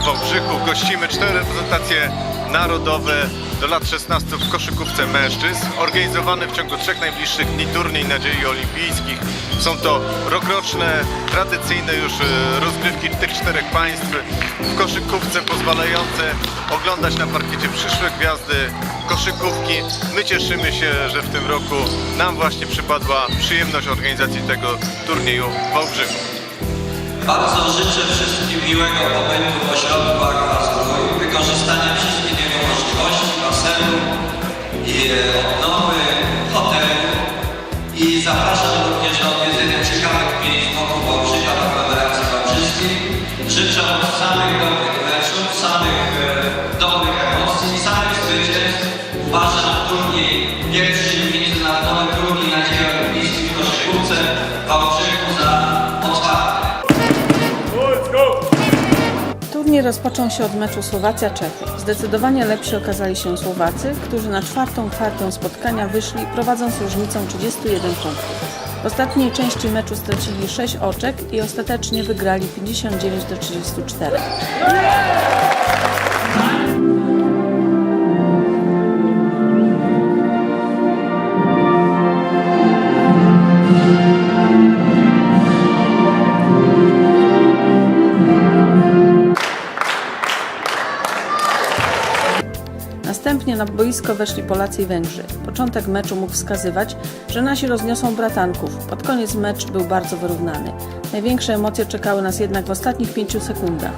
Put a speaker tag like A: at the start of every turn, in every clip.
A: Wałbrzychu gościmy cztery reprezentacje narodowe do lat 16 w koszykówce mężczyzn. Organizowany w ciągu trzech najbliższych dni turniej nadziei olimpijskich. Są to rokroczne, tradycyjne już e, rozgrywki tych czterech państw w koszykówce pozwalające oglądać na parkiecie przyszłe gwiazdy koszykówki. My cieszymy się, że w tym roku nam właśnie przypadła przyjemność organizacji tego turnieju w Wałbrzychu.
B: Bardzo życzę wszystkim miłego pobytu w ośrodku Aquazrój, wykorzystania wszystkich jego możliwości, basenu i e, odnowy hotelu. I zapraszam również do odwiedzenia ciekawych miejsc wokół Turniej
C: rozpoczął się od meczu Słowacja-Czechy. Zdecydowanie lepsi okazali się Słowacy, którzy na czwartą kwartę spotkania wyszli prowadząc różnicą 31 punktów. W ostatniej części meczu stracili 6 oczek i ostatecznie wygrali 59 do 34. Następnie na boisko weszli Polacy i Węgrzy. Początek meczu mógł wskazywać, że nasi rozniosą bratanków. Pod koniec mecz był bardzo wyrównany. Największe emocje czekały nas jednak w ostatnich pięciu sekundach.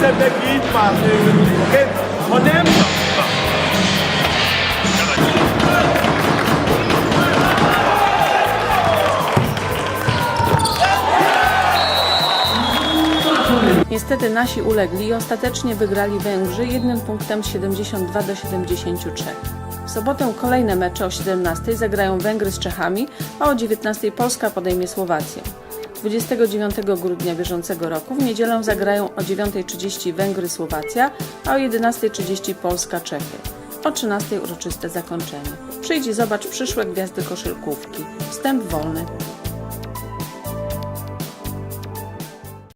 D: Sen de gitma.
C: Niestety nasi ulegli i ostatecznie wygrali Węgrzy jednym punktem 72 do 73. W sobotę kolejne mecze o 17 zagrają Węgry z Czechami, a o 19 Polska podejmie Słowację. 29 grudnia bieżącego roku w niedzielę zagrają o 9.30 Węgry Słowacja, a o 11.30 Polska Czechy. O 13.00 uroczyste zakończenie. Przyjdź i zobacz przyszłe gwiazdy koszykówki. Wstęp wolny.